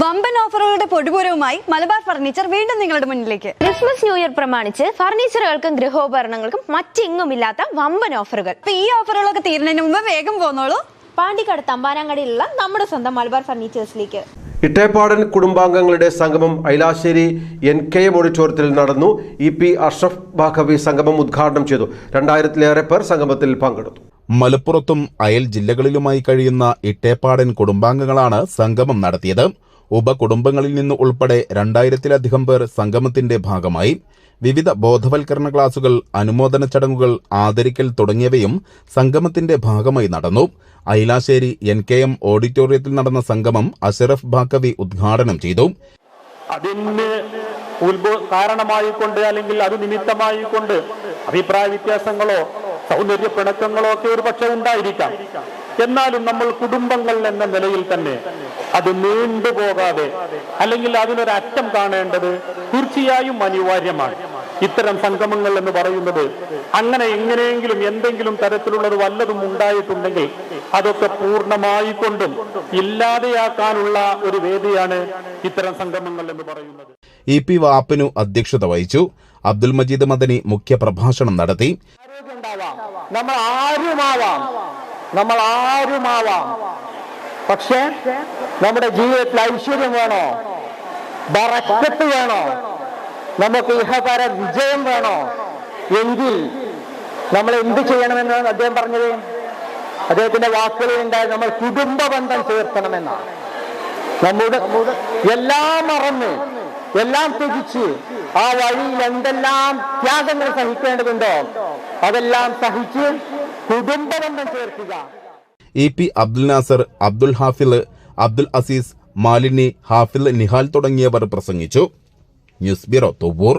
വമ്പൻ ഓഫറുകളുടെ പൊടിപൂരവുമായി മലബാർ ഫർണിച്ചർ വീണ്ടും നിങ്ങളുടെ മുന്നിലേക്ക്. ക്രിസ്മസ് ന്യൂ ഇയർ പ്രമാണിച്ച് ഫർണിച്ചറുകൾക്കും ഗൃഹോപകരണങ്ങൾക്കും മറ്റെങ്ങുമില്ലാത്ത വമ്പൻ ഓഫറുകൾ. അപ്പൊ ഈ ഓഫറുകളൊക്കെ തീരുന്നതിന് മുമ്പ് വേഗം പോന്നോളൂ. പാണ്ടിക്കാട് തമ്പാനാങ്കടിയിലുള്ള നമ്മുടെ സ്വന്തം മലബാർ ഫർണിച്ചേഴ്സിലേക്ക്. ഇട്ടേപ്പാടൻ കുടുംബാംഗങ്ങളുടെ സംഗമം ഐലാശ്ശേരി എൻ കെ എം ഓഡിറ്റോറിയത്തിൽ നടന്നു. ഇ പി അഷ്റഫ് ബാഖവി സംഗമം ഉദ്ഘാടനം ചെയ്തു. രണ്ടായിരത്തിലേറെ പേർ സംഗമത്തിൽ പങ്കെടുത്തു. മലപ്പുറത്തും അയൽ ജില്ലകളിലുമായി കഴിയുന്ന ഇട്ടേപ്പാടൻ കുടുംബാംഗങ്ങളാണ് സംഗമം നടത്തിയത്. ഉപകുടുംബങ്ങളിൽ നിന്ന് ഉൾപ്പെടെ രണ്ടായിരത്തിലധികം പേർ സംഗമത്തിന്റെ ഭാഗമായി വിവിധ ബോധവൽക്കരണ ക്ലാസുകൾ അനുമോദന ചടങ്ങുകൾ ആദരിക്കൽ തുടങ്ങിയവയും സംഗമത്തിന്റെ ഭാഗമായി നടന്നു. ഐലാശ്ശേരി എൻ കെ എം ഓഡിറ്റോറിയത്തിൽ നടന്ന സംഗമം അഷറഫ് ബാക്കവി ഉദ്ഘാടനം ചെയ്തു. അതിന് കാരണമായിക്കൊണ്ട് അല്ലെങ്കിൽ അത് നിമിത്തമായിക്കൊണ്ട് അഭിപ്രായ വ്യത്യാസങ്ങളോ സൗന്ദര്യ പിണക്കങ്ങളോ ഒക്കെ ഒരു പക്ഷേ ഉണ്ടായിരിക്കാം. എന്നാലും നമ്മൾ കുടുംബങ്ങൾ എന്ന നിലയിൽ തന്നെ അത് നീണ്ടുപോകാതെ അല്ലെങ്കിൽ അതിനൊരറ്റം കാണേണ്ടത് തീർച്ചയായും അനിവാര്യമാണ്. ഇത്തരം സംഗമങ്ങൾ എന്ന് പറയുന്നത് അങ്ങനെ എങ്ങനെയെങ്കിലും എന്തെങ്കിലും തരത്തിലുള്ളത് വല്ലതും ഉണ്ടായിട്ടുണ്ടെങ്കിൽ അതൊക്കെ പൂർണമായിക്കൊണ്ടും ഇല്ലാതെയാക്കാനുള്ള ഒരു വേദിയാണ് ഇത്തരം സംഗമങ്ങൾ എന്ന് പറയുന്നത്. ഇ പി വാപ്പനു അധ്യക്ഷത വഹിച്ചു. അബ്ദുൽ മജീദ് മദനി മുഖ്യ പ്രഭാഷണം നടത്തി. നമ്മൾ ആരുമാവാം. നമ്മൾ ആരുമാവാം. പക്ഷേ നമ്മുടെ ജീവിതത്തിൽ ഐശ്വര്യം വേണോ? ബറക്കത്ത് വേണോ? നമുക്ക് ഇഹപര വിജയം വേണോ? എങ്കിൽ നമ്മൾ എന്ത് ചെയ്യണമെന്നാണ് അദ്ദേഹം പറഞ്ഞത്? അദ്ദേഹത്തിന്റെ വാക്കുകളിൽ ഉണ്ടായത് നമ്മൾ കുടുംബ ബന്ധം ചേർക്കണമെന്നാണ് നമ്മുടെ എല്ലാം മറന്ന് എല്ലാം ത്യജിച്ച് ആ വഴിയിൽ എന്തെല്ലാം ത്യാഗങ്ങൾ സഹിക്കേണ്ടതുണ്ടോ? അതെല്ലാം സഹിച്ച് കുടുംബ ബന്ധം ചേർക്കുക. ഇ പി അബ്ദുൽ നാസർ അബ്ദുൽ ഹാഫിൽ അബ്ദുൽ അസീസ് മാലിനി ഹാഫിൽ നിഹാൽ തുടങ്ങിയവർ പ്രസംഗിച്ചു. News bureau Thuvur